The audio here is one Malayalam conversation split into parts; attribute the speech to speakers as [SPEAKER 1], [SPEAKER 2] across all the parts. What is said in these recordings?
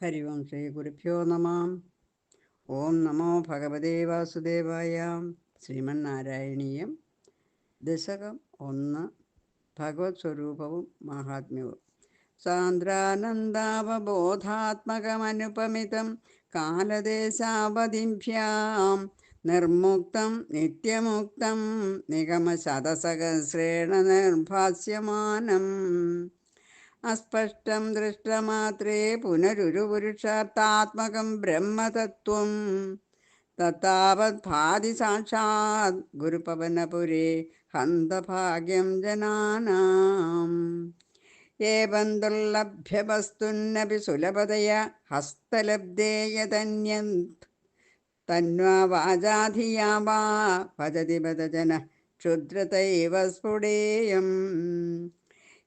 [SPEAKER 1] ഹരി ഓം ശ്രീ ഗുരുഭ്യോ നമാം ഓം നമോ ഭഗവതേ വാസുദേവായ ശ്രീമന്നാരായണീയം ദശകം ഒന്ന് ഭഗവത് സ്വരൂപവും മഹാത്മ്യവും സാന്ദ്രാനന്ദാവബോധാത്മകമനുപമിതം കാലദേശാവധിഭ്യാം നിർമുക്തം നിത്യമുക്തം നിഗമശതസഹസ്രേണ നിർഭാസ്യമാനം അസ്പഷ്ടം ദൃഷ്ടമാത്രേ പുനരുരുപുരുഷാർത്ഥാത്മകം ബ്രഹ്മതത്വം. തത്താവത് ഭാതി സാക്ഷാത് ഗുരുപവനപുരേ ഹന്തഭാഗ്യം ജനാനാം. ഏവം ദുർലഭ്യവസ്തുന്നപി സുലഭതയാ ഹസ്തലബ്ധേയതന്യത് തന്വാ വാചാധിയാ വാ ഭജതി ഭജന ക്ഷുദ്രതൈവ സ്ഫുടേയം.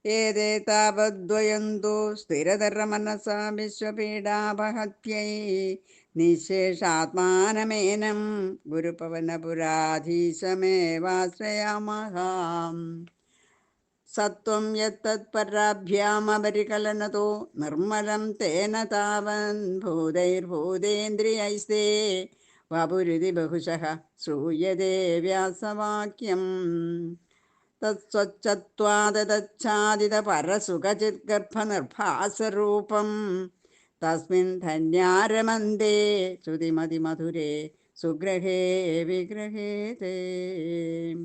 [SPEAKER 1] ഏതേ താപദ്വയന്തു? സ്ഥിരതരമനസാ വിശ്വപീഡാപഹത്यै നിശേഷാത്മാനമേനം ഗുരുപവനപുരാധീശമേവാശ്രയാമഹ സത്വം യത്തത്പരാഭ്യാമപരികലനതോ നിർമ്മലം തേന താവൻ ഭൂതൈർഭൂതേന്ദ്രിയൈസ്തേ. വപുരുതി ബഹുശഃ ശ്രൂയതേ വ്യാസവാക്യം തത്സ്വച്ഛത്വാദതച്ഛാദിതപരസുഖചിദ്ഗർഭനിർഭാസരൂപം തസ്മിൻ ധന്യാരമന്ദേ ശ്രുതിമതിമധുരേ. സുഗ്രഹേ വിഗ്രഹേ തേ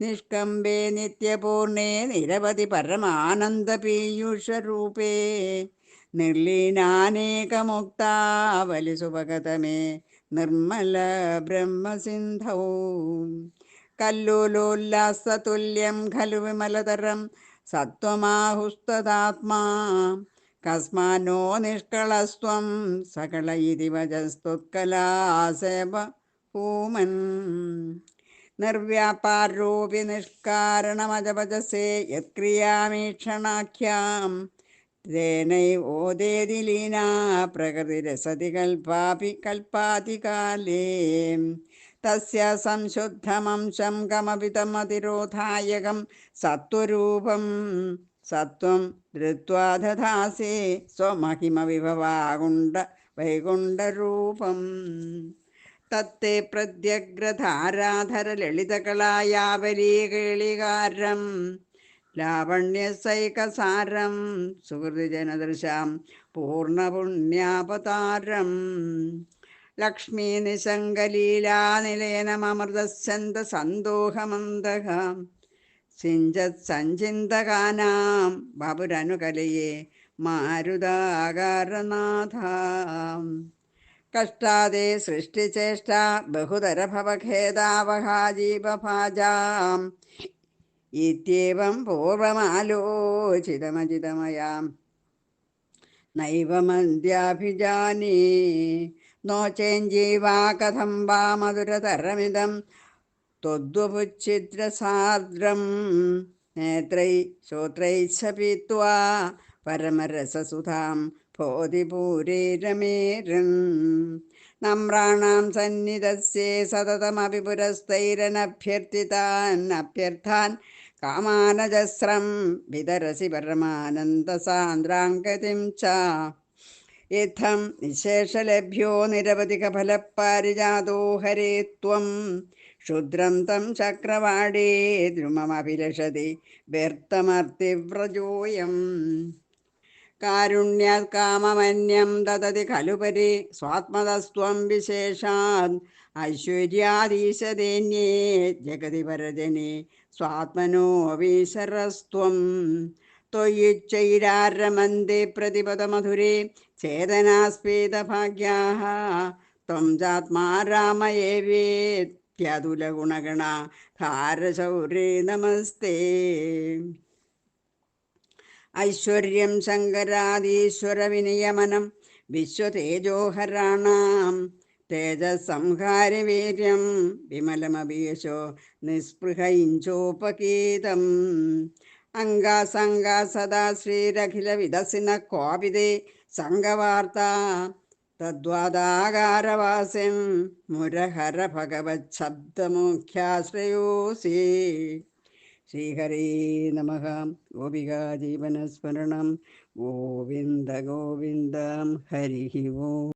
[SPEAKER 1] നിഷ്കമ്പേ നിത്യപൂർണേ നിരവധി പരമാനന്ദപീയൂഷരൂപേ. നിർലീനാനേകമുക്താവലിസുപഗതമേ. നിർമ്മല ബ്രഹ്മസിന്ധൗ. കല്ലോലോല്ലാസതുല്യം ഖലു വിമലതരം സത്വമാഹുസ്തദാത്മാ. കസ്മാനോ നിഷ്കളസ്വം സകള ഇതി വജസ്തുത്കലാസേവ ഭൂമൻ നിർവ്യാപാരോപി നിഷ്കാരണമജപജസേ യത്ക്രിയാമീക്ഷണാഖ്യാം. തേനൈവോദേതി പ്രകൃതിരസതി കൽപ്പാപി കൽപ്പാതി കാലേ തസ്യ സംശുദ്ധമംശം കമപി തമതിരോധായകം സത്വരൂപം സത്വം ധൃത്വാ ദധാസേ സ്വമഹിമ വിഭവാകുണ്ട വൈകുണ്ഠരൂപം തത്തെ പ്രത്യഗ്രധാരാധര ലളിതകളായാവലീകേളികാരം ലാവണ്യസൈകസാരം സുഹൃതിജനദൃശാം പൂർണപുണ്യാപതാരം ലക്ഷ്മീ നിശങ്കലീലാനിലയനമൃതസ്യന്ത സന്തോഹമന്തക സിഞ്ചത് സഞ്ചിന്തകാനാം ബാബുരനുകലയെ മാരുതാകാരനാഥ. കഷ്ടാദേ സൃഷ്ടിചേഷ്ട ബഹുതരഭവഖേദാവഹാജീവഭാജാം ഇത്യേവം പൂർവമാലോചിതമജിതമയാം. നൈവമന്ത്യാഭിജാനേ. നോ ചേഞ്ജീവാ കഥം വാ മധുരതരമിതം. ത്വദ്വപുച്ഛിദ്രസാർദ്രം നേത്രൈ ശ്രോത്രൈശ്ച പീത്വാ പരമരസസുധാം ഭോതിപൂരേ രമേരൻ. നമ്രാണാം സന്നിധസ്യേ സതതമപി പുരസ്തൈരനഭ്യർത്ഥിതാൻ അഭ്യർത്ഥാൻ കാമാനജസ്രം വിതരസി പരമാനന്ദസാന്ദ്രാംഗതിം ച. ഇത്തം നിശേഷലഭ്യോ നിരവധികഫലപ്പാരിജാതോ ഹരേ ത്വം. ക്ഷുദ്രം തം ചക്രവാടേ ദ്രുമമഭിലഷതി വ്യർത്ഥമർത്തിവ്രജോയം. കാരുണ്യാത് കാമമന്യം ദദതി ഖലുപരി സ്വാത്മതസ്ത്വം വിശേഷാത് ഐശ്വര്യാദീശദേന്യേ ജഗതി പരജനെ സ്വാത്മനോവീശരസ്ത്വം ത്വയിച്ചൈരാരമന്ദേ പ്രതിപദമധുരേ ചേതനാസ്ഫീതഭാഗ്യാः ത്വം ജാത്മാ രാമയേവേത്യതുല ഗുണഗണ ഹാരശൗരേ നമസ്തേ ഐശ്വര്യം ശങ്കരാദീശ്വരവിനിയമനം വിശ്വതേജോഹരാണാം തേജസംഹാരി വീര്യം വിമലമപീയശോ നിസ്പൃഹയിഞ്ചോപകീതം അംഗാസംഗ സദാ ശ്രീരഖില കോപിതേ സംഘവാർത്ത തദ്വാദാകാരവാസ്യം മുരഹര ഭഗവത് ശബ്ദമുഖ്യാശ്രയോസി. ശ്രീഹരേ നമ. ഗോപികാ ജീവനസ്മരണം. ഗോവിന്ദ ഗോവിന്ദം. ഹരി ഓ.